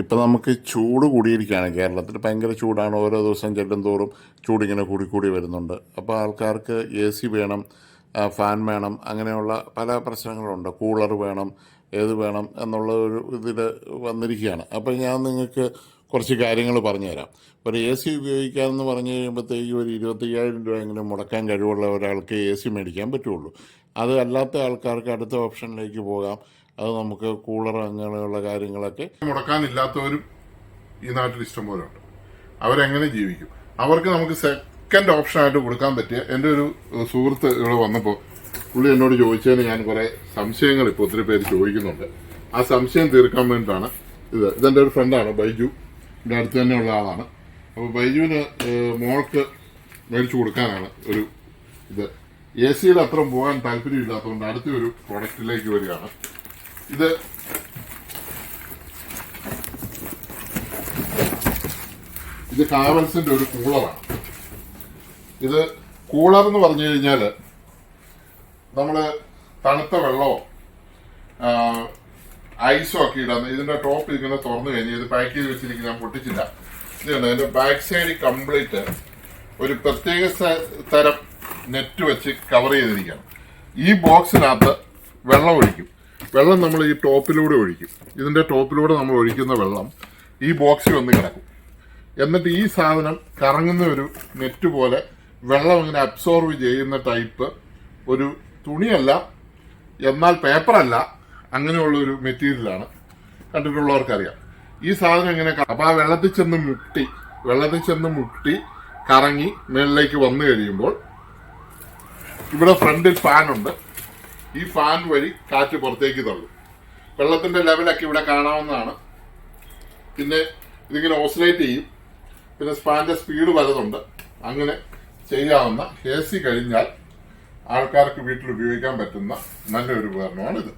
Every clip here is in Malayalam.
ഇപ്പം നമുക്ക് ചൂട് കൂടിയിരിക്കുകയാണ്. കേരളത്തിൽ ഭയങ്കര ചൂടാണ്. ഓരോ ദിവസം ചെല്ലും തോറും ചൂടിങ്ങനെ കൂടിക്കൂടി കൂടി വരുന്നുണ്ട്. അപ്പോൾ ആൾക്കാർക്ക് എ സി വേണം ഫാൻ വേണം അങ്ങനെയുള്ള പല പ്രശ്നങ്ങളുണ്ട്. കൂളർ വേണം ഏത് വേണം എന്നുള്ള ഒരു ഇതിൽ വന്നിരിക്കുകയാണ്. അപ്പോൾ ഞാൻ നിങ്ങൾക്ക് കുറച്ച് കാര്യങ്ങൾ പറഞ്ഞുതരാം. ഒരു എ സി ഉപയോഗിക്കാമെന്ന് പറഞ്ഞു കഴിയുമ്പോഴത്തേക്ക് ഒരു ഇരുപത്തയ്യായിരം രൂപയെങ്കിലും മുടക്കാൻ കഴിവുള്ള ഒരാൾക്ക് എ സി മേടിക്കാൻ പറ്റുള്ളൂ. അത് അല്ലാത്ത ആൾക്കാർക്ക് അടുത്ത ഓപ്ഷനിലേക്ക് പോകാം. അത് നമുക്ക് കൂളർ അങ്ങനെയുള്ള കാര്യങ്ങളൊക്കെ മുടക്കാനില്ലാത്തവരും ഈ നാട്ടിൽ ഇഷ്ടംപോലെ ഉണ്ട് അവരെങ്ങനെ ജീവിക്കും? അവർക്ക് നമുക്ക് സെക്കൻഡ് ഓപ്ഷൻ ആയിട്ട് കൊടുക്കാൻ പറ്റിയ എന്റെ ഒരു സുഹൃത്ത് ഇവിടെ വന്നപ്പോൾ പുള്ളി എന്നോട് ചോദിച്ചതിന് ഞാൻ കുറെ സംശയങ്ങൾ ഇപ്പോൾ ഒത്തിരി പേര് ചോദിക്കുന്നുണ്ട്. ആ സംശയം തീർക്കാൻ വേണ്ടിയിട്ടാണ് ഇത്. ഇതെന്റെ ഒരു ഫ്രണ്ടാണ് ബൈജു. എന്റെ അടുത്ത് തന്നെയുള്ള ആളാണ്. അപ്പോൾ ബൈജുവിന് മോൾക്ക് മേടിച്ചു കൊടുക്കാനാണ് ഒരു ഇത്. എ സിയുടെ അത്ര പോകാൻ താല്പര്യമില്ലാത്തതുകൊണ്ട് അടുത്ത ഒരു പ്രോഡക്റ്റിലേക്ക് വരികയാണ്. ഇത് ഇത് കാവൽസിന്റെ ഒരു കൂളറാണ്. ഇത് കൂളർ എന്ന് പറഞ്ഞു കഴിഞ്ഞാൽ നമ്മൾ തണുത്ത വെള്ളമോ ഐസോ ഒക്കെ ഇടാൻ ഇതിന്റെ ടോപ്പ് ഇങ്ങനെ തുറന്നു കഴിഞ്ഞാൽ ഇത് പാക്ക് ചെയ്ത് വെച്ചിരിക്കുന്ന ഞാൻ പൊട്ടിച്ചില്ല. ഇതാണ് അതിന്റെ ബാക്ക് സൈഡ് കംപ്ലീറ്റ് ഒരു പ്രത്യേക തരം നെറ്റ് വെച്ച് കവർ ചെയ്തിരിക്കണം ഈ ബോക്സിനകത്ത് വെള്ളം ഒഴിക്കും. വെള്ളം നമ്മൾ ഈ ടോപ്പിലൂടെ ഒഴിക്കും. ഇതിന്റെ ടോപ്പിലൂടെ നമ്മൾ ഒഴിക്കുന്ന വെള്ളം ഈ ബോക്സിൽ വന്ന് കിടക്കും. എന്നിട്ട് ഈ സാധനം കറങ്ങുന്ന ഒരു നെറ്റ് പോലെ വെള്ളം ഇങ്ങനെ അബ്സോർവ് ചെയ്യുന്ന ടൈപ്പ് ഒരു തുണിയല്ല എന്നാൽ പേപ്പറല്ല അങ്ങനെയുള്ളൊരു മെറ്റീരിയലാണ് കണ്ടിട്ടുള്ളവർക്കറിയാം. ഈ സാധനം ഇങ്ങനെ അപ്പോൾ ആ വെള്ളത്തിൽ ചെന്ന് മുട്ടി വെള്ളത്തിൽ ചെന്ന് മുട്ടി കറങ്ങി മേളിലേക്ക് വന്നു കഴിയുമ്പോൾ ഇവിടെ ഫ്രണ്ടിൽ ഫാനുണ്ട് ഈ ഫാൻ വഴി കാറ്റ് പുറത്തേക്ക് തള്ളും. വെള്ളത്തിന്റെ ലെവലൊക്കെ ഇവിടെ കാണാവുന്നതാണ്. പിന്നെ ഇതിങ്ങനെ ഓസിലേറ്റ് ചെയ്യും. പിന്നെ ഫാനിന്റെ സ്പീഡ് വലതുണ്ട് അങ്ങനെ ചെയ്യാവുന്ന എ സി കഴിഞ്ഞാൽ ആൾക്കാർക്ക് വീട്ടിൽ ഉപയോഗിക്കാൻ പറ്റുന്ന നല്ലൊരു ഉപകരണമാണിത്.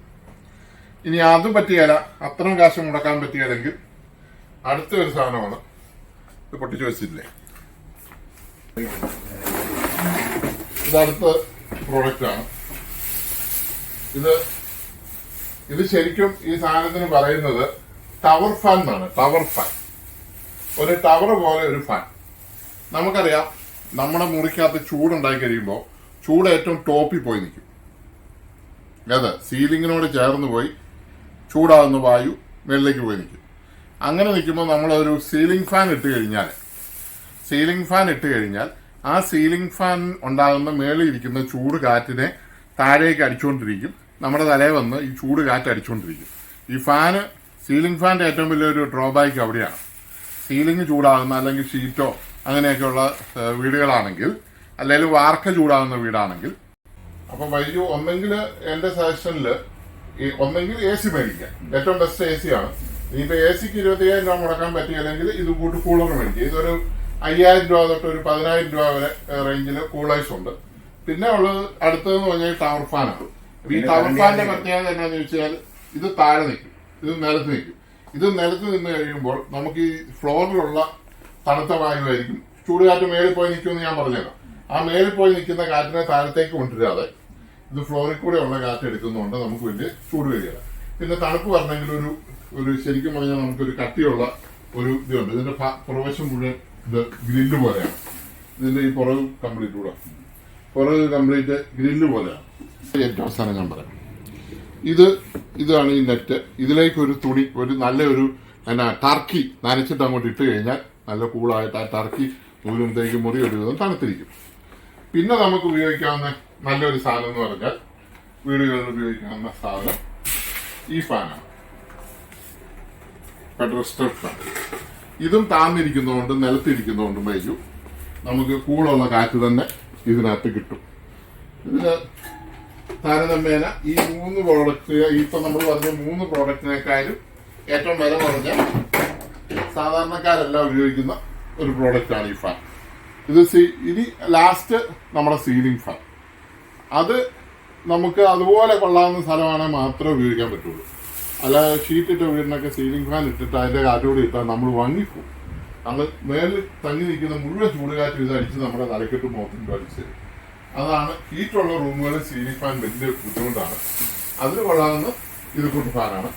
ഇനി അത് പറ്റിയല്ല അത്രയും കാശ് മുടക്കാൻ പറ്റിയല്ലെങ്കിൽ അടുത്ത ഒരു സാധനമാണ്. ഇത് പൊട്ടിച്ചു വെച്ചില്ലേ? ഇതടുത്ത പ്രോഡക്റ്റാണ് ഇത് ഇത് ശരിക്കും ഈ സാധനത്തിന് പറയുന്നത് ടവർ ഫാൻ എന്നാണ്. ടവർ ഫാൻ ഒരു ടവർ പോലെ ഒരു ഫാൻ നമുക്കറിയാം നമ്മുടെ മുറിക്കകത്ത് ചൂടുണ്ടായി കഴിയുമ്പോൾ ചൂട് ഏറ്റവും ടോപ്പിൽ പോയി നിൽക്കും. അതെ സീലിങ്ങിനോട് ചേർന്ന് പോയി ചൂടാകുന്ന വായു മേളിലേക്ക് പോയി നിൽക്കും. അങ്ങനെ നിൽക്കുമ്പോൾ നമ്മളൊരു സീലിംഗ് ഫാൻ ഇട്ട് കഴിഞ്ഞാൽ സീലിംഗ് ഫാൻ ഇട്ട് കഴിഞ്ഞാൽ ആ സീലിംഗ് ഫാൻ ഉണ്ടാകുന്ന മേളിൽ ഇരിക്കുന്ന ചൂട് കാറ്റിനെ താഴേക്ക് അടിച്ചുകൊണ്ടിരിക്കും നമ്മുടെ തലയിൽ വന്ന് ഈ ചൂട് കാറ്റ് അടിച്ചുകൊണ്ടിരിക്കും. ഈ ഫാന് സീലിംഗ് ഫാന്റെ ഏറ്റവും വലിയൊരു ഡ്രോബാക്ക് അവിടെയാണ്. സീലിംഗ് ചൂടാകുന്ന അല്ലെങ്കിൽ ഷീറ്റോ അങ്ങനെയൊക്കെയുള്ള വീടുകളാണെങ്കിൽ അല്ലെങ്കിൽ വാർക്ക ചൂടാകുന്ന വീടാണെങ്കിൽ അപ്പം വൈകു ഒന്നെങ്കിൽ എന്റെ സജഷനിൽ ഒന്നെങ്കിൽ എ സി മേടിക്കാം. ഏറ്റവും ബെസ്റ്റ് എ സി ആണ്. ഇനിയിപ്പോൾ എ സിക്ക് ഇരുപത്തിയ്യായിരം രൂപ മുടക്കാൻ പറ്റിയില്ലെങ്കിൽ ഇത് കൂട്ട് കൂളർ മേടിക്കുക ഇതൊരു അയ്യായിരം രൂപ തൊട്ട് ഒരു പതിനായിരം രൂപ വരെ റേഞ്ചിൽ കൂളേഴ്സ് ഉണ്ട്. പിന്നെ ഉള്ളത് അടുത്തതെന്ന് പറഞ്ഞാൽ ടവർ ഫാനാണ് ഈ ഫാനിന്റെ പ്രത്യേകത എന്താണെന്ന് ചോദിച്ചാൽ ഇത് താഴെ നിൽക്കും. ഇത് നിലത്ത് നിൽക്കും. ഇത് നിലത്ത് നിന്ന് കഴിയുമ്പോൾ നമുക്ക് ഈ ഫ്ലോറിലുള്ള തണുത്ത വായുവായിരിക്കും. ചൂടുകാറ്റ് മേളിൽ പോയി നിൽക്കുമെന്ന് ഞാൻ പറഞ്ഞുതരാം ആ മേളിൽ പോയി നിൽക്കുന്ന കാറ്റിനെ താഴത്തേക്ക് കൊണ്ടുവരാതെ ഇത് ഫ്ലോറിൽ കൂടെ ഉള്ള കാറ്റ് എടുക്കുന്നതുകൊണ്ട് നമുക്ക് വലിയ ചൂട് വരികയില്ല. പിന്നെ തണുപ്പ് പറഞ്ഞെങ്കിൽ ഒരു ഒരു ശരിക്കും പറഞ്ഞാൽ നമുക്കൊരു കട്ടിയുള്ള ഒരു ഇതുണ്ട്. ഇതിന്റെ പുറവശം മുഴുവൻ ഇത് ഗ്രില്ല് പോലെയാണ്. ഇതിന്റെ ഈ പുറകു കംപ്ലീറ്റ് കൂടെ. പുറകു കംപ്ലീറ്റ് ഗ്രില്ല് പോലെയാണ്. ഏറ്റവും അവസാനം ഞാൻ പറയാം. ഇത് ഇതാണ് ഈ നെറ്റ് ഇതിലേക്ക് ഒരു തുണി ഒരു നല്ല ഒരു എന്നാ ടർക്കി നനച്ചിട്ട് അങ്ങോട്ട് ഇട്ട് കഴിഞ്ഞാൽ നല്ല കൂളായിട്ട് ആ ടർക്കി നൂലുമ്പത്തേക്ക് മുറി ഒരു വിധം തണുത്തിരിക്കും. പിന്നെ നമുക്ക് ഉപയോഗിക്കാവുന്ന നല്ലൊരു സാധനം എന്ന് പറഞ്ഞാൽ വീടുകളിൽ ഉപയോഗിക്കാവുന്ന സാധനം ഈ ഫാനാണ് പെട്രോസ്റ്റർ ഫാൻ ഇതും താന്നിരിക്കുന്നതുകൊണ്ട് നിലത്തിരിക്കുന്നതുകൊണ്ടും വൈകും നമുക്ക് കൂളുള്ള കാറ്റ് തന്നെ ഇതിനകത്ത് കിട്ടും. ഇതിന് താരതമ്യേന ഈ മൂന്ന് പ്രോഡക്റ്റ് ഇപ്പൊ നമ്മൾ പറഞ്ഞ മൂന്ന് പ്രോഡക്റ്റിനേക്കാളും ഏറ്റവും വില കുറഞ്ഞ സാധാരണക്കാരെല്ലാം ഉപയോഗിക്കുന്ന ഒരു പ്രോഡക്റ്റാണ് ഈ ഫാൻ ഇത് സീ- ഇനി ലാസ്റ്റ് നമ്മുടെ സീലിംഗ് ഫാൻ അത് നമുക്ക് അതുപോലെ കൊള്ളാവുന്ന സ്ഥലമാണെങ്കിൽ മാത്രമേ ഉപയോഗിക്കാൻ പറ്റുള്ളൂ. അല്ല ഷീറ്റ് ഇട്ട വീടിനൊക്കെ സീലിംഗ് ഫാൻ ഇട്ടിട്ട് അതിന്റെ കാറ്റോട് ഇട്ടാൽ നമ്മൾ വാങ്ങിപ്പോകും നമ്മൾ മേളിൽ തങ്ങി നിൽക്കുന്ന മുഴുവൻ ചൂടുകാറ്റ് ഇത് അടിച്ച് നമ്മുടെ തലക്കെട്ട് മുഖത്തും അടിച്ച് തരും അതാണ് ഹീറ്റുള്ള റൂമുകളിൽ സീലിംഗ് ഫാൻ വലിയ ബുദ്ധിമുട്ടാണ്. അതിന് കൊള്ളാവുന്ന ഇത് കൂട്ട് ഫാനാണ്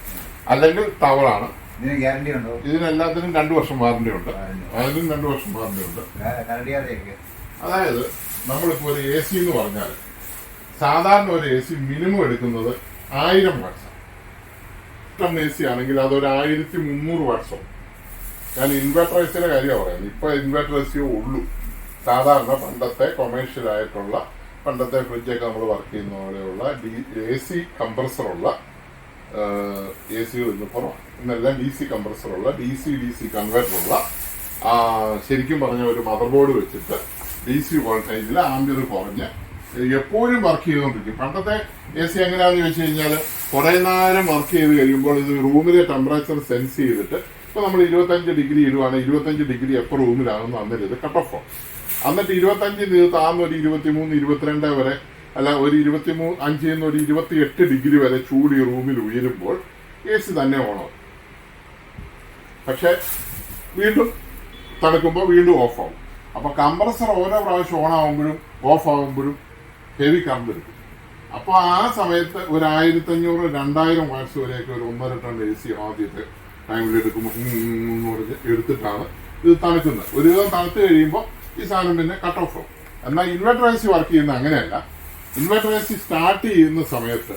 അല്ലെങ്കിൽ ടവറാണ് ഇതിന് ഗ്യാരണ്ടി ഉണ്ടോ? ഇതിനെല്ലാത്തിനും രണ്ടു വർഷം വാറണ്ടി ഉണ്ട്. അതിനും രണ്ടു വർഷം വാറണ്ടി ഉണ്ട്. അതായത് നമ്മളിപ്പോൾ ഒരു എ സി എന്ന് പറഞ്ഞാൽ സാധാരണ ഒരു എ സി മിനിമം എടുക്കുന്നത് ആയിരം വാട്സാണ് എ സി ആണെങ്കിൽ അതൊരു ആയിരത്തി മുന്നൂറ് വാട്സോ ഞാൻ ഇൻവെർട്ടർ എ സിയുടെ കാര്യമാണ് പറയുന്നത്. ഇപ്പൊ ഇൻവെർട്ടർ എ സിയേ ഉള്ളൂ. സാധാരണ പണ്ടത്തെ കൊമേഴ്ഷ്യൽ ആയിട്ടുള്ള പണ്ടത്തെ ഫ്രിഡ്ജൊക്കെ നമ്മൾ വർക്ക് ചെയ്യുന്ന പോലെയുള്ള ഡി എ സി കംപ്രസറുള്ള എ സി ഇന്ന് കുറവാണ് ഇന്നെല്ലാം ഡി സി കംപ്രസറുള്ള ഡി സി ഡി സി കൺവേർട്ടറുള്ള ശരിക്കും പറഞ്ഞ ഒരു മദർ ബോർഡ് വെച്ചിട്ട് ഡി സി വോൾട്ടേജിൽ ആംബിയർ കുറഞ്ഞ് എപ്പോഴും വർക്ക് ചെയ്തുകൊണ്ടിരിക്കും. പണ്ടത്തെ എ സി എങ്ങനെയാണെന്ന് ചോദിച്ചു കഴിഞ്ഞാൽ കുറേ നേരം വർക്ക് ചെയ്ത് കഴിയുമ്പോൾ ഇത് റൂമിലെ ടെമ്പറേച്ചർ സെൻസ് ചെയ്തിട്ട് ഇപ്പൊ നമ്മൾ ഇരുപത്തഞ്ച് ഡിഗ്രി ഇടുവാണെങ്കിൽ ഇരുപത്തഞ്ച് ഡിഗ്രി എപ്പോൾ റൂമിലാണെന്ന് അന്നേരം ഇത് കട്ട് ഓഫ് എന്നിട്ട് ഇരുപത്തഞ്ച് ദിവസം താഴ്ന്ന ഒരു ഇരുപത്തിമൂന്ന് ഇരുപത്തിരണ്ട് വരെ അല്ല ഒരു ഇരുപത്തിമൂന്ന് അഞ്ചിൽ നിന്ന് ഒരു ഇരുപത്തിയെട്ട് ഡിഗ്രി വരെ ചൂട് ഈ റൂമിൽ ഉയരുമ്പോൾ എ സി തന്നെ ഓണാവും പക്ഷെ വീണ്ടും തണുക്കുമ്പോൾ വീണ്ടും ഓഫ് ആവും. അപ്പൊ കംപ്രസർ ഓരോ പ്രാവശ്യം ഓൺ ആവുമ്പോഴും ഓഫ് ആവുമ്പോഴും ഹെവി കറണ്ട് എടുക്കും. അപ്പൊ ആ സമയത്ത് ഒരു ആയിരത്തി അഞ്ഞൂറ് രണ്ടായിരം വാട്സ് വരെയൊക്കെ ഒരു ഒന്നര ടൺ എ സി ആദ്യത്തെ ടൈമിൽ എടുക്കുമ്പോൾ എടുത്തിട്ടാണ് ഇത് തണുക്കുന്നത്. ഒരു വിധം തണുത്ത് കഴിയുമ്പോൾ ഈ സാധനം പിന്നെ കട്ട് ഓഫ് എന്നാൽ ഇൻവെർട്ടർ എ സി വർക്ക് ചെയ്യുന്ന അങ്ങനെയല്ല. ഇൻവെർട്ടർ എ സി സ്റ്റാർട്ട് ചെയ്യുന്ന സമയത്ത്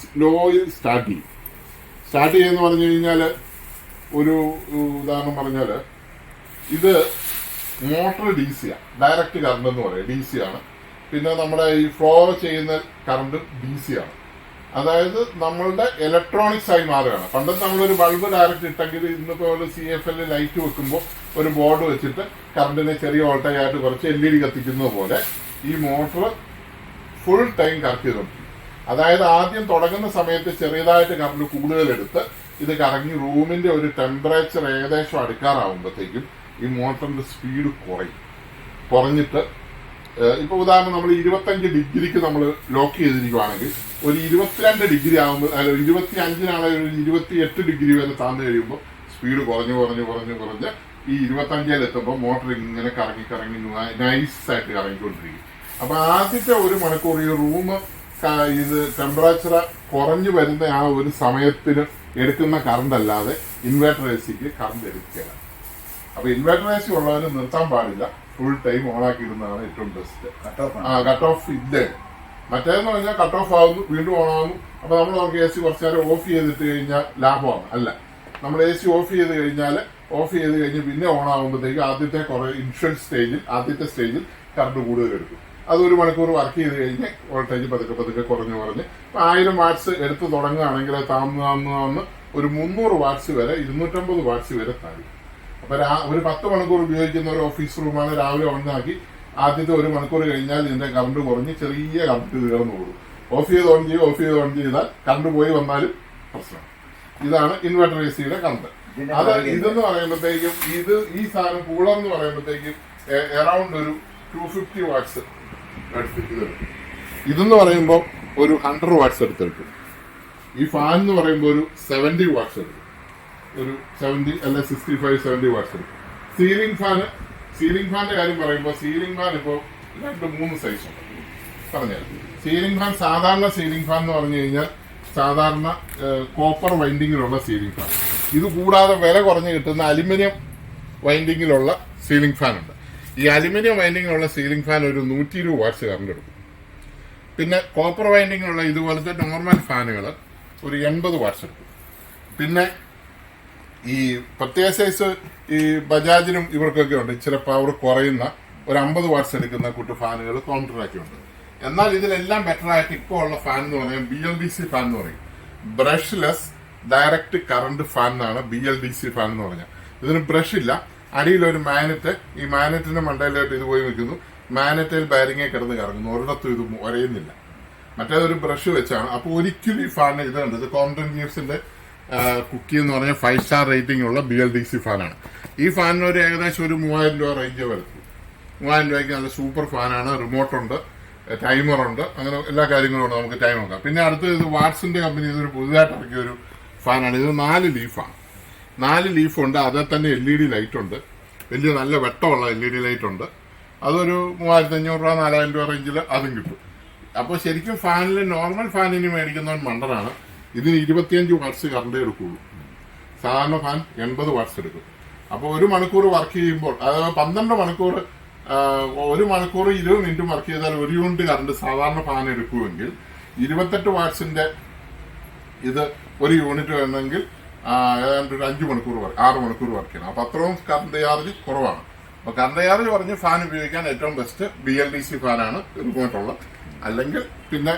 സ്ലോയിൽ സ്റ്റാർട്ട് ചെയ്യും. സ്റ്റാർട്ട് ചെയ്യുന്ന പറഞ്ഞു കഴിഞ്ഞാൽ ഒരു ഉദാഹരണം പറഞ്ഞാൽ ഇത് മോട്ടർ ഡി ആണ് ഡയറക്റ്റ് കറണ്ട് എന്ന് പറയും. ഡി സി ആണ്. പിന്നെ നമ്മുടെ ഈ ഫ്ലോർ ചെയ്യുന്ന കറണ്ട് ഡി സി ആണ്. അതായത് നമ്മളുടെ ഇലക്ട്രോണിക്സ് ആയി മാറുകയാണ്. പണ്ടത്തെ നമ്മളൊരു ബൾബ് ഡയറക്റ്റ് ഇട്ടെങ്കിൽ ഇന്നിപ്പോൾ ഒരു സി എഫ് എൽ ലൈറ്റ് വെക്കുമ്പോൾ ഒരു ബോർഡ് വെച്ചിട്ട് കറണ്ടിനെ ചെറിയ വോൾട്ടേജ് ആയിട്ട് കുറച്ച് എൽ ഇ ഡി കത്തിക്കുന്നത് പോലെ ഈ മോട്ടർ ഫുൾ ടൈം കറക്റ്റ് ചെയ്തുകൊണ്ടിരിക്കും അതായത് ആദ്യം തുടങ്ങുന്ന സമയത്ത് ചെറിയതായിട്ട് കറണ്ട് കൂടുതലെടുത്ത് ഇത് കറങ്ങി റൂമിന്റെ ഒരു ടെമ്പറേച്ചർ ഏകദേശം അടുക്കാറാവുമ്പോഴത്തേക്കും ഈ മോട്ടറിന്റെ സ്പീഡ് കുറയും. കുറഞ്ഞിട്ട് ഏഹ് ഇപ്പൊ ഉദാഹരണം നമ്മൾ ഇരുപത്തഞ്ച് ഡിഗ്രിക്ക് നമ്മൾ ലോക്ക് ചെയ്തിരിക്കുവാണെങ്കിൽ ഒരു ഇരുപത്തിരണ്ട് ഡിഗ്രി ആകുമ്പോൾ അല്ല ഇരുപത്തി അഞ്ചിനാണെ ഒരു ഇരുപത്തി എട്ട് ഡിഗ്രി വരെ താഴ്ന്നു കഴിയുമ്പോൾ സ്പീഡ് കുറഞ്ഞു കുറഞ്ഞു കുറഞ്ഞു കുറഞ്ഞ് ഈ ഇരുപത്തഞ്ചിലെത്തുമ്പോൾ മോട്ടർ ഇങ്ങനെ കറങ്ങി കറങ്ങി നൈസായിട്ട് കറങ്ങിക്കൊണ്ടിരിക്കും. അപ്പൊ ആദ്യത്തെ ഒരു മണിക്കൂർ ഈ റൂം ഇത് ടെമ്പറേച്ചർ കുറഞ്ഞു വരുന്ന ആ ഒരു സമയത്തിന് എടുക്കുന്ന കറണ്ട് അല്ലാതെ ഇൻവേർട്ടർ എ സിക്ക് കറണ്ട് എടുക്കുകയാണ് അപ്പൊ ഇൻവെർട്ടർ എ സി നിർത്താൻ പാടില്ല. ഫുൾ ടൈം ഓണാക്കി ഇടുന്നതാണ് ഏറ്റവും ബെസ്റ്റ് ആ കട്ട് ഓഫ് ഇല്ലേ? മറ്റേതെന്ന് പറഞ്ഞാൽ കട്ട് ഓഫ് ആവുന്നു വീണ്ടും ഓൺ ആകുന്നു അപ്പൊ നമ്മൾ നമുക്ക് എ സി കുറച്ച് നേരം ഓഫ് ചെയ്തിട്ട് കഴിഞ്ഞാൽ ലാഭമാണ്. അല്ല നമ്മൾ എ സി ഓഫ് ചെയ്ത് കഴിഞ്ഞാൽ ഓഫ് ചെയ്ത് കഴിഞ്ഞ് പിന്നെ ഓൺ ആകുമ്പോഴത്തേക്ക് ആദ്യത്തെ കുറെ ഇൻഷുറൻസ് സ്റ്റേജിൽ ആദ്യത്തെ സ്റ്റേജിൽ കറണ്ട് കൂടുതൽ എടുക്കും. അത് ഒരു മണിക്കൂർ വർക്ക് ചെയ്ത് കഴിഞ്ഞ് വോൾട്ടേജ് പതുക്കെ പതുക്കെ കുറഞ്ഞ് കുറഞ്ഞ് ആയിരം വാട്ട്സ് എടുത്ത് തുടങ്ങുകയാണെങ്കിൽ താന്ന് താന്ന് താന്ന് ഒരു മുന്നൂറ് വാട്സ് വരെ ഇരുന്നൂറ്റമ്പത് വാട്സ് വരെ താഴും. അപ്പൊ രാ- ഒരു പത്ത് മണിക്കൂർ ഉപയോഗിക്കുന്ന ഒരു ഓഫീസ് റൂമാണ് രാവിലെ ഓണാക്കി ആദ്യത്തെ ഒരു മണിക്കൂർ കഴിഞ്ഞാൽ ഇതിന്റെ കറണ്ട് കുറഞ്ഞ് ചെറിയ കറണ്ട് തീർന്നു പോകും ഓഫ് ചെയ്ത് ഓൺ ചെയ്യും ഓഫ് ചെയ്ത് ഓൺ ചെയ്താൽ കറണ്ട് പോയി വന്നാലും പ്രശ്നം. ഇതാണ് ഇൻവെർട്ടർ എ സിയുടെ കറണ്ട് അത് ഇതെന്ന് പറയുമ്പോഴത്തേക്കും ഇത് ഈ സാധനം കൂളർ എന്ന് പറയുമ്പോഴത്തേക്കും എറൗണ്ട് ഒരു ടു ഫിഫ്റ്റി വാട്ട്സ് ഇതെന്ന് പറയുമ്പോൾ ഒരു ഹൺഡ്രഡ് വാട്ട്സ് എടുത്തെടുക്കും. ഈ ഫാൻ എന്ന് പറയുമ്പോൾ ഒരു സെവന്റി വാട്ട്സ് എടുക്കും. ഒരു സെവന്റി അല്ല സിക്സ്റ്റി ഫൈവ് സെവന്റി വാട്ട്സ് എടുക്കും സീലിംഗ് ഫാന് സീലിംഗ് ഫാന്റെ കാര്യം പറയുമ്പോൾ സീലിംഗ് ഫാൻ ഇപ്പോൾ രണ്ട് മൂന്ന് സൈസ് ഉണ്ട്. പറഞ്ഞുതരാം സീലിംഗ് ഫാൻ സാധാരണ സീലിംഗ് ഫാൻ എന്ന് പറഞ്ഞു കഴിഞ്ഞാൽ സാധാരണ കോപ്പർ വൈൻഡിങ്ങിലുള്ള സീലിംഗ് ഫാൻ ഇത് കൂടാതെ വില കുറഞ്ഞ് കിട്ടുന്ന അലുമിനിയം വൈൻഡിങ്ങിലുള്ള സീലിംഗ് ഫാൻ ഉണ്ട്. ഈ അലുമിനിയം വൈൻഡിങ്ങിലുള്ള സീലിംഗ് ഫാൻ ഒരു നൂറ്റി ഇരുപത് വാട്ട്സ് കറണ്ട് എടുക്കും. പിന്നെ കോപ്പർ വൈൻഡിങ്ങിലുള്ള ഇതുപോലത്തെ നോർമൽ ഫാനുകൾ ഒരു എൺപത് വാട്ട്സ് എടുക്കും. പിന്നെ ഈ പ്രത്യേക സൈസ് ഈ ബജാജിനും ഇവർക്കൊക്കെ ഉണ്ട്. ഇച്ചിരി പവർ കുറയുന്ന ഒരു അമ്പത് വാട്ട്സ് എടുക്കുന്ന കൂട്ട് ഫാനുകൾ കൗണ്ടറാക്കി ഉണ്ട് എന്നാൽ ഇതിലെല്ലാം ബെറ്റർ ആയിട്ട് ഇപ്പോൾ ഉള്ള ഫാൻ എന്ന് പറയാം B L D C fan എന്ന് പറയും. ബ്രഷ്ലെസ് ഡയറക്റ്റ് കറണ്ട് ഫാൻ എന്നാണ് B L D C fan എന്ന് പറഞ്ഞാൽ ഇതിന് ബ്രഷ് ഇല്ല. അടിയിൽ ഒരു മാനറ്റ് ഈ മാനറ്റിന്റെ മണ്ടയിലായിട്ട് ഇത് പോയി നിൽക്കുന്നു. മാനറ്റയിൽ ബാരിങ്ങെ കിടന്ന് കറങ്ങുന്നു. ഒരിടത്തും ഇത് ഒരയുന്നില്ല. മറ്റേതൊരു ബ്രഷ് വെച്ചാണ്. അപ്പോൾ ഒരിക്കലും ഈ ഫാൻ ഇത് കണ്ടത് കോംപ്റ്റൻ കുക്കി എന്ന് പറഞ്ഞ ഫൈവ് സ്റ്റാർ റേറ്റിംഗ് ഉള്ള ബി എൽ ഡി സി ഫാനാണ് ഈ ഫാനിന് ഒരു ഏകദേശം ഒരു മൂവായിരം രൂപ റേഞ്ച് വരുത്തും മൂവായിരം രൂപയ്ക്ക് നല്ല സൂപ്പർ ഫാനാണ് റിമോട്ടുണ്ട് ടൈമറുണ്ട് അങ്ങനെ എല്ലാ കാര്യങ്ങളും ഉണ്ട്. നമുക്ക് ടൈം നോക്കാം. പിന്നെ അടുത്തത് ഇത് വാട്സിന്റെ കമ്പനി ഇതൊരു പുതുതായിട്ട് ഇറക്കിയ ഒരു ഫാനാണ് ഇത് നാല് ലീഫാണ് നാല് ലീഫുണ്ട് അതിൽ തന്നെ എൽ ഇ ഡി ലൈറ്റ് ഉണ്ട്. വലിയ നല്ല വെട്ടമുള്ള എൽ ഇ ഡി ലൈറ്റ് ഉണ്ട്. അതൊരു മൂവായിരത്തി അഞ്ഞൂറ് രൂപ നാലായിരം രൂപ റേഞ്ചിൽ അതും കിട്ടും. അപ്പോൾ ശരിക്കും ഫാനിൽ നോർമൽ ഫാനിന് മേടിക്കുന്നവൻ മണ്ടനാണ്. ഇതിന് ഇരുപത്തിയഞ്ച് വാട്സ് കറണ്ട് എടുക്കുള്ളൂ. സാധാരണ ഫാൻ എൺപത് വാട്സ് എടുക്കും. അപ്പോൾ ഒരു മണിക്കൂർ വർക്ക് ചെയ്യുമ്പോൾ അതായത് പന്ത്രണ്ട് മണിക്കൂർ ഒരു മണിക്കൂർ ഇരുപത് മിനിറ്റ് വർക്ക് ചെയ്താൽ ഒരു യൂണിറ്റ് കറണ്ട് സാധാരണ ഫാൻ എടുക്കുമെങ്കിൽ ഇരുപത്തെട്ട് വാട്ട്സിന്റെ ഇത് ഒരു യൂണിറ്റ് വേണമെങ്കിൽ ഏതാണ്ട് ഒരു അഞ്ച് മണിക്കൂർ വർക്ക് ആറ് മണിക്കൂർ വർക്ക് ചെയ്യണം. അപ്പൊ അത്രയും കറണ്ട് ചാർജ് കുറവാണ്. അപ്പൊ കറണ്ട് ചാർജ് പറഞ്ഞ് ഫാൻ ഉപയോഗിക്കാൻ ഏറ്റവും best B L D C ഫാനാണ് റിമോട്ടുള്ള അല്ലെങ്കിൽ പിന്നെ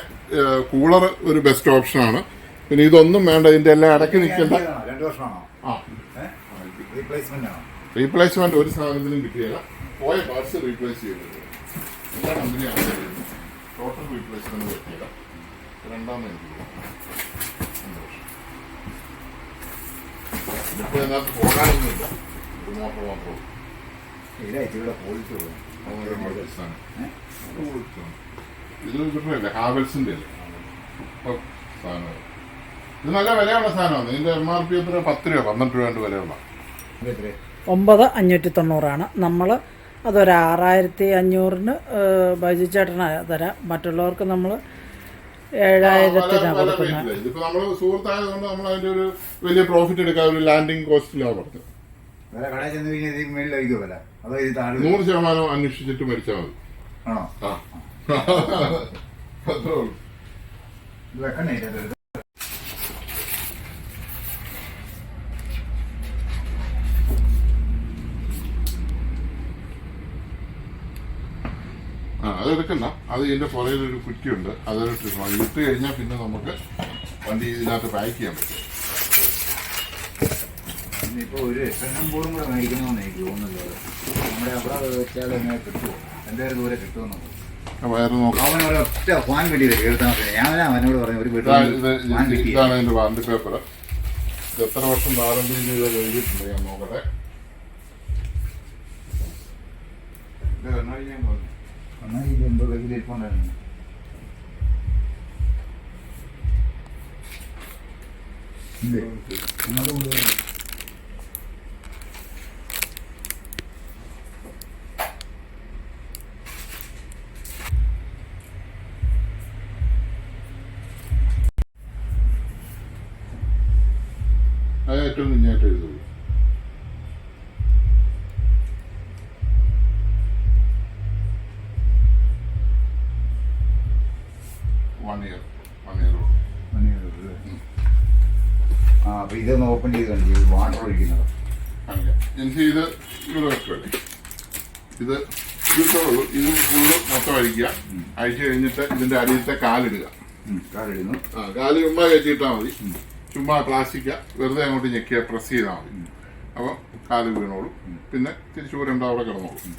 കൂളർ ഒരു ബെസ്റ്റ് ഓപ്ഷനാണ് പിന്നെ ഇതൊന്നും വേണ്ട ഇതിന്റെ എല്ലാം ഇടയ്ക്ക് നിൽക്കേണ്ട. രണ്ട് വർഷമാണോ ആ. റീപ്ലേസ്മെന്റ് ആണോ? റീപ്ലേസ്മെന്റ് ഒരു സാധനത്തിനും കിട്ടിയില്ല. പോയ പാർട്സ് റീപ്ലേസ് ചെയ്തത്. എല്ലാ കമ്പനിയാണ് ടോട്ടൽ റീപ്ലേസ്മെന്റ് കിട്ടിയില്ല. രണ്ടാം ഇതിനകത്ത് പോകാനൊന്നുമില്ല. Motor quality. ഇത് കിട്ടുന്നില്ല ഹാവൽസിന്റെ അല്ലേ? സാധനം. ഇത് നല്ല വിലയുള്ള സാധനമാണ്. ഇതിന്റെ എം ആർ പി എത്ര? പത്ത് രൂപ പന്ത്രണ്ട് രൂപ വിലയുള്ള? ഒമ്പത് അഞ്ഞൂറ്റി തൊണ്ണൂറാണ്. നമ്മൾ അതൊരു ആറായിരത്തി അഞ്ഞൂറിന് ബൈജു ചേട്ടന് തരാം. മറ്റുള്ളവർക്ക് നമ്മൾ ഏഴായിരത്തിനാണ് വില കൊടുക്കുന്നത് പോയിട്ടില്ല. ഇതിപ്പോ നമ്മൾ സുഹൃത്തായതുകൊണ്ട് നമ്മൾ അതിന്റെ ഒരു വലിയ പ്രോഫിറ്റ് എടുക്കാൻ ഒരു കോസ്റ്റിലാണ് പറഞ്ഞത് നൂറ് ശതമാനം അന്വേഷിച്ചിട്ട് മരിച്ചാൽ മതി. ആണോ? ആ. അത്രേ ഉള്ളൂ. അത് അതെടുക്കണ്ട അത് ഇതിന്റെ പുറകിൽ ഒരു കുറ്റിയുണ്ട്. അതൊരു ഇട്ട് കഴിഞ്ഞാൽ പിന്നെ നമുക്ക് വണ്ടി ഇതിനകത്ത് പാക്ക് ചെയ്യാൻ പറ്റും. ഒരു എക്സ്റ്റൻഷൻ ബോർഡും കൂടെ മേടിക്കണമെന്ന് എനിക്ക് തോന്നുന്നത് നമ്മുടെ അവിടെ വെച്ചാൽ എങ്ങനെ കിട്ടുമോ എന്തായാലും ദൂരെ കിട്ടുമെന്നുള്ളത് അവൻ ഒരൊറ്റ ഫാൻ കിട്ടിയത് ഞാൻ അവനോട് പറഞ്ഞു ഒരു ഇതാണ് അതിന്റെ വാറണ്ടി പേപ്പർ എത്ര വർഷം വാറണ്ടി ചെയ്ത് എഴുതിയിട്ടുണ്ട് ഞാൻ നോക്കട്ടെ. ഇത് ചെയ്യാൻ പോകുന്നു? എന്നാൽ ഇത് എന്തോ കയ്യിൽ ഇരിപ്പുണ്ടായിരുന്നു ഇല്ലേ? ഇങ്ങോട്ട് കൊണ്ടുവരണം. അത് ഏറ്റവും കുഞ്ഞായിട്ട് എഴുതുള്ളൂ ഇതൊന്ന് ഓപ്പൺ ചെയ്ത് കണ്ടു വാട്ടർ ഒഴിക്കുന്നത്. എനിക്ക് ഇത് ഇവിടെ വെക്കുമല്ലേ ഇത് ഇത്രേ ഇത് ഫുള്ള് മൊത്തം അഴിക്കുക. അഴിച്ചു കഴിഞ്ഞിട്ട് ഇതിന്റെ അടിയിലത്തെ കാലിടുക. കാലിടുന്നു. ആ കാൽ ചുമ്മാ കയറ്റിയിട്ടാൽ മതി. ചുമ്മാ പ്ലാസ്റ്റിക്ക വെറുതെ അങ്ങോട്ട് ഞെക്കിയ പ്രസ് ചെയ്താൽ മതി. അപ്പം കാൽ വീണോളും. പിന്നെ തിരിച്ചു പോരണ്ട അവിടെ കിടന്നോളും.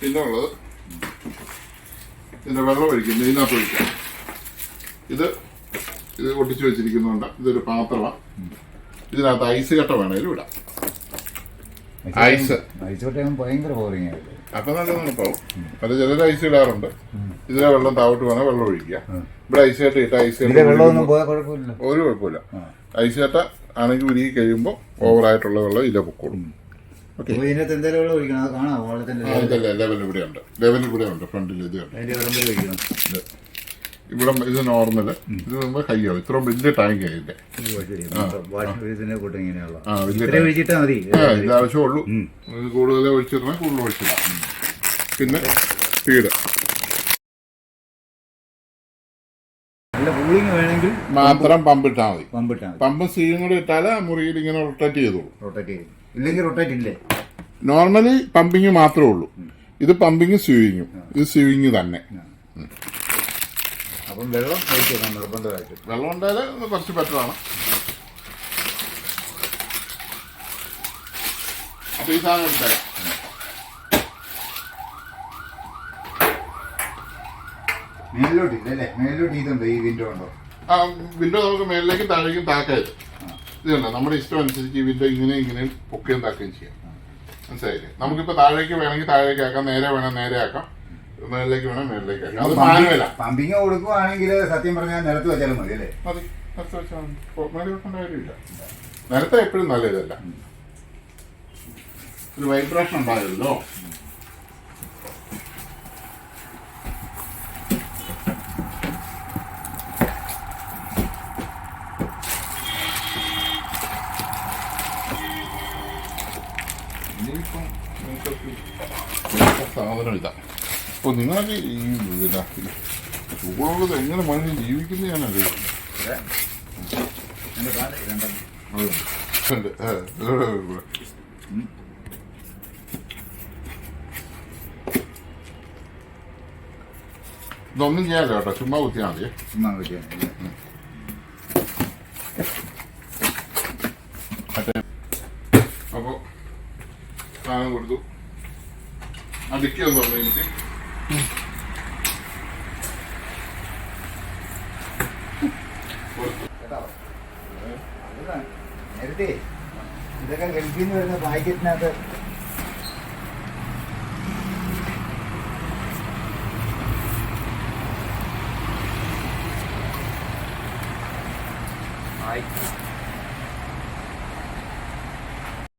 പിന്നെ ഉള്ളത് ഇതിന്റെ വെള്ളം ഒഴിക്കും ഇതിനകത്ത് ഒഴിക്കാം. ഇത് ഇത് ഒട്ടിച്ചു വെച്ചിരിക്കുന്നുണ്ട് ഇതൊരു പാത്രമാണ് ഇതിനകത്ത് ഐസ് കട്ട വേണേലും ഇടാം. ഐസ്. ഭയങ്കര ബോറിംഗ് അപ്പൊ നല്ല തണുപ്പാവും അത് ചിലർ ഐസ് ഇടാറുണ്ട്. ഇതിലെ വെള്ളം താവോട്ട് വേണം വെള്ളം ഒഴിക്കുക. ഇവിടെ ഐസ് കട്ട ഇട്ട ഐസ് കട്ട ഇതിലെ ഒരു കുഴപ്പമില്ല. ഐസ് കട്ട ആണെങ്കിൽ ഉരുകി കഴിയുമ്പോൾ ഓവറായിട്ടുള്ള വെള്ളം ഇല പൊക്കോളും. ലെവൽ ഇവിടെ ഉണ്ട് ലെവൽ ഇവിടെ ഉണ്ട് ഫ്രണ്ടിൽ ഇത് ഉണ്ട് ഇവിടെ ഇത് നോർമൽ ഇത് നമ്മൾ ഹൈയാവും ഇത്ര വലിയ ടാങ്ക് അതിന്റെ ഇങ്ങനെയുള്ള. ആ വലിയ ഇത് ആവശ്യമുള്ളൂ ഇത് കൂടുതൽ ഒഴിച്ചിടണം കൂടുതൽ ഒഴിച്ചിടാം. പിന്നെ ഫീഡ് മാത്രം പമ്പ് ഇട്ടാൽ മതി. പമ്പിട്ടാ മതി. പമ്പും സീയും കൂടി ഇട്ടാൽ ആ മുറിയിൽ ഇങ്ങനെ റൊട്ടേറ്റ് ചെയ്തോളൂ. റൊട്ടേറ്റ് ചെയ്ത് ഇല്ലെങ്കിൽ റൊട്ടേറ്റ് ഇല്ലേ? നോർമലി പമ്പിങ് മാത്രമേ ഉള്ളൂ. ഇത് പമ്പിങ് സ്യൂയിങ്ങും ഇത് സ്യൂയിങ് തന്നെ. അപ്പം വെള്ളം ഒഴിച്ചേക്കാം നിർബന്ധമായിട്ട്. വെള്ളം ഉണ്ടായാൽ കുറച്ച് ബെറ്ററാണ് അപ്പോൾ ഈ സാധനം എടുത്തേക്കാം മേലിലോട്ട് ഇല്ലല്ലേ മേലിലോട്ട് ഇതുണ്ടോ ഈ വിൻഡോ ഉണ്ടോ? ആ വിൻഡോ നമുക്ക് മേലിലേക്കും താഴേക്കും താക്കായത് ഇതുണ്ട് നമ്മുടെ ഇഷ്ടം അനുസരിച്ച് ഈ വിൻഡോ ഇങ്ങനെ ഇങ്ങനെ പൊക്കുകയും താക്കുകയും ചെയ്യാം. മനസ്സിലായില്ലേ? നമുക്കിപ്പോ താഴേക്ക് വേണമെങ്കിൽ താഴേക്ക് ആക്കാം നേരെ വേണം നേരെ ആക്കാം. മേളിലേക്ക് വേണം മേളിലേക്ക് അത് മാനുവല. പമ്പിങ് കൊടുക്കുവാണെങ്കിൽ സത്യം പറഞ്ഞാൽ നിലത്ത് വെച്ചാലും മതി അല്ലേ? മതി. നിലത്ത് വെച്ചാൽ മേളിൽ വെക്കേണ്ട കാര്യമില്ല. നിലത്ത് എപ്പോഴും നല്ലതല്ല. ഒരു വൈബ്രേഷൻ ഉണ്ടായല്ലോ സാധനം ഇതാണ് അപ്പോൾ നിങ്ങളൊക്കെ ഈ ചൂടുള്ളത് എങ്ങനെ മനുഷ്യൻ ജീവിക്കുന്നത് ഞാൻ അറിയാം ഇതൊന്നും ചെയ്യാനില്ല കേട്ടോ ചുമ്മാ കുത്തിയാൽ മതി. ചുമ്മാ വെച്ചാൽ അപ്പോൾ സാധനം കൊടുത്തു. ഡിക്കി പറഞ്ഞു എനിക്ക്. നേരത്തെ ഇതൊക്കെ ഗൾഫിൽ നിന്ന് വരുന്ന പാക്കറ്റിനകത്ത് ആയി